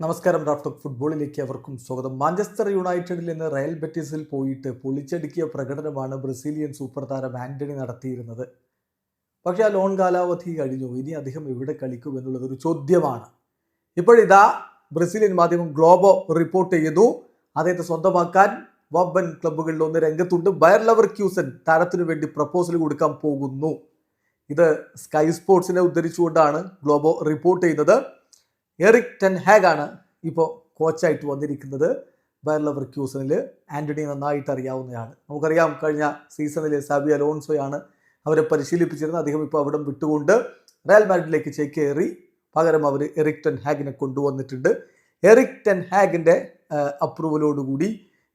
നമസ്കാരം റാഫ്റ്റോക്ക് ഫുട്ബോളിലേക്ക് അവർക്കും സ്വാഗതം. മാഞ്ചസ്റ്റർ യുണൈറ്റഡിൽ നിന്ന് റയൽ ബെറ്റീസിൽ പോയിട്ട് പൊളിച്ചടുക്കിയ പ്രകടനമാണ് ബ്രസീലിയൻ സൂപ്പർ താരം ആന്റണി നടത്തിയിരുന്നത്. പക്ഷേ ആ ലോൺ കാലാവധി കഴിഞ്ഞു. ഇനി അദ്ദേഹം എവിടെ കളിക്കും എന്നുള്ളതൊരു ചോദ്യമാണ്. ഇപ്പോഴിതാ ബ്രസീലിയൻ മാധ്യമം ഗ്ലോബോ റിപ്പോർട്ട് ചെയ്തു. അദ്ദേഹത്തെ സ്വന്തമാക്കാൻ വമ്പൻ ക്ലബ്ബുകളിൽ ഒന്ന് രംഗത്തുണ്ട്. ബയർ ലവർ ക്യൂസൻ താരത്തിനു വേണ്ടി പ്രപ്പോസൽ കൊടുക്കാൻ പോകുന്നു. ഇത് സ്കൈ സ്പോർട്സിനെ ഉദ്ധരിച്ചുകൊണ്ടാണ് ഗ്ലോബോ റിപ്പോർട്ട് ചെയ്യുന്നത്. എറിക് ടെൻ ഹാഗാണ് ഇപ്പോൾ കോച്ചായിട്ട് വന്നിരിക്കുന്നത്. ബയർലവർ ക്യൂസണിൽ ആന്റണി നന്നായിട്ട് അറിയാവുന്നതാണ് നമുക്കറിയാം കഴിഞ്ഞ സീസണിൽ സാബി അലോൺസോയാണ് അവരെ പരിശീലിപ്പിച്ചിരുന്നത്. അദ്ദേഹം ഇപ്പോൾ അവിടം വിട്ടുകൊണ്ട് റയൽ മാഡ്രിഡിലേക്ക് ചേക്കേറി. പകരം അവർ എറിക് ടെൻ ഹാഗിനെ കൊണ്ടുവന്നിട്ടുണ്ട്. എറിക് ടെൻ ഹാഗിന്റെ അപ്രൂവലോടുകൂടി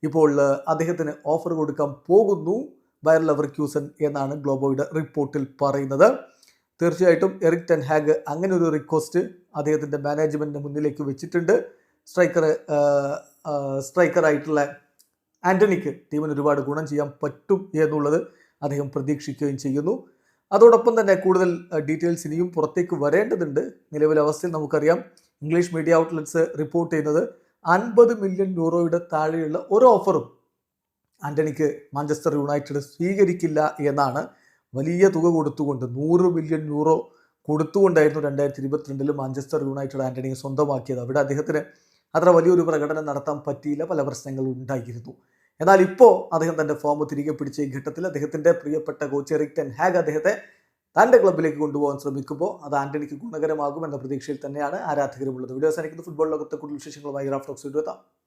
ഇപ്പോൾ അദ്ദേഹത്തിന് ഓഫർ കൊടുക്കാൻ പോകുന്നു ബയർ ലവർ ക്യൂസൺ എന്നാണ് ഗ്ലോബോയുടെ റിപ്പോർട്ടിൽ പറയുന്നത്. തീർച്ചയായിട്ടും എറിക് ടെൻ ഹാഗ് അങ്ങനെ ഒരു റിക്വസ്റ്റ് അദ്ദേഹത്തിന്റെ മാനേജ്മെന്റിന് മുന്നിലേക്ക് വെച്ചിട്ടുണ്ട്. സ്ട്രൈക്കർ സ്ട്രൈക്കറായിട്ടുള്ള ആന്റണിക്ക് ടീമിന് ഒരുപാട് ഗുണം ചെയ്യാൻ പറ്റും എന്നുള്ളത് അദ്ദേഹം പ്രതീക്ഷിക്കുകയും ചെയ്യുന്നു. അതോടൊപ്പം തന്നെ കൂടുതൽ ഡീറ്റെയിൽസ് ഇനിയും പുറത്തേക്ക് വരേണ്ടതുണ്ട്. നിലവിലെ അവസ്ഥയിൽ നമുക്കറിയാം ഇംഗ്ലീഷ് മീഡിയ ഔട്ട്ലെറ്റ്സ് റിപ്പോർട്ട് ചെയ്യുന്നത് അൻപത് മില്യൺ യൂറോയുടെ താഴെയുള്ള ഒരു ഓഫറും ആന്റണിക്ക് മാഞ്ചസ്റ്റർ യുണൈറ്റഡ് സ്വീകരിക്കില്ല എന്നാണ് വലിയ തുക കൊടുത്തുകൊണ്ട് നൂറ് മില്യൺ യൂറോ കൊടുത്തുകൊണ്ടായിരുന്നു രണ്ടായിരത്തി ഇരുപത്തിരണ്ടിൽ മാഞ്ചസ്റ്റർ യുണൈറ്റഡ് ആന്റണിയെ സ്വന്തമാക്കിയത്. അവിടെ അദ്ദേഹത്തിന് അത്ര വലിയൊരു പ്രകടനം നടത്താൻ പറ്റിയില്ല പല പ്രശ്നങ്ങളും ഉണ്ടായിരുന്നു. എന്നാൽ ഇപ്പോൾ അദ്ദേഹം തന്റെ ഫോം തിരികെ പിടിച്ച ഈ ഘട്ടത്തിൽ അദ്ദേഹത്തിന്റെ പ്രിയപ്പെട്ട കോച്ച് എറിക് ടെൻ ഹാഗ് അദ്ദേഹത്തെ തന്റെ ക്ലബിലേക്ക് കൊണ്ടുപോകാൻ ശ്രമിക്കുമ്പോൾ അത് ആന്റണിക്ക് ഗുണകരമാകും എന്ന പ്രതീക്ഷയിൽ തന്നെയാണ് ആരാധകരുമുള്ളത്. വീഡിയോ അവസാനിക്കുന്ന. ഫുട്ബോൾ ലോകത്തെ കൂടുതൽ വിശേഷങ്ങളുമായി റാഫ്റ്റോക്സ് എത്താം